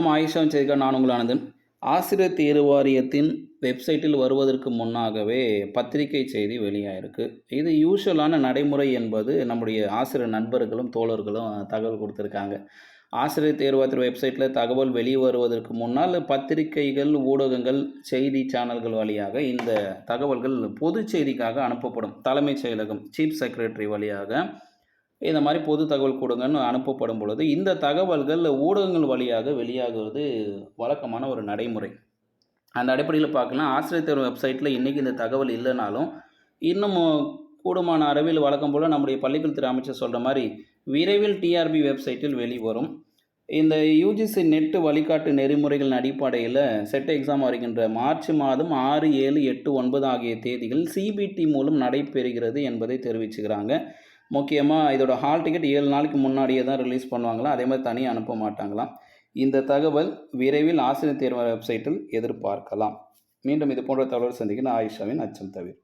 வணக்கம் ஆயிஷாவின் செய்திகள் நான் உங்கள் ஆனந்தன் ஆசிரியர் தேர்வு வாரியத்தின் வெப்சைட்டில் வருவதற்கு முன்னாகவே பத்திரிகை செய்தி வெளியாயிருக்கு. இது யூஷுவலான நடைமுறை என்பது நம்முடைய ஆசிரியர் நண்பர்களும் தோழர்களும் தகவல் கொடுத்துருக்காங்க. ஆசிரியர் தேர்வாத்திர வெப்சைட்டில் தகவல் வெளியே வருவதற்கு முன்னால் பத்திரிகைகள் ஊடகங்கள் செய்தி சேனல்கள் வழியாக இந்த தகவல்கள் பொது செய்திக்காக அனுப்பப்படும். தலைமைச் செயலகம் சீஃப் செக்ரட்டரி வழியாக இந்த மாதிரி பொது தகவல் கொடுங்கன்னு அனுப்பப்படும் பொழுது இந்த தகவல்கள் ஊடகங்கள் வழியாக வெளியாகுவது வழக்கமான ஒரு நடைமுறை. அந்த அடிப்படையில் பார்க்கலாம். ஆசிரியர் தேர்வு வெப்சைட்டில் இன்றைக்கி இந்த தகவல் இல்லைனாலும் இன்னும் கூடுமான அளவில் வழக்கம் போல் நம்முடைய பள்ளிக்கல்வித்துறை அமைச்சர் சொல்கிற மாதிரி விரைவில் டிஆர்பி வெப்சைட்டில் வெளிவரும். இந்த யூஜிசி நெட்டு வழிகாட்டு நெறிமுறைகளின் அடிப்படையில் செட் எக்ஸாம் வருகின்ற மார்ச் மாதம் ஆறு ஏழு எட்டு ஒன்பது ஆகிய தேதிகள் சிபிடி மூலம் நடைபெறுகிறது என்பதை தெரிவிச்சுக்கிறாங்க. முக்கியமாக இதோட ஹால் டிக்கெட் ஏழு நாளைக்கு முன்னாடியே தான் ரிலீஸ் பண்ணுவாங்களாம். அதே மாதிரி தனியாக அனுப்ப மாட்டாங்களாம். இந்த தகவல் விரைவில் ஆசிரியர் தேர்வு வெப்சைட்டில் எதிர்பார்க்கலாம். மீண்டும் இது போன்ற தகவல் சந்திக்க நான் ஆயிஷாவின் அச்சம் தவிர.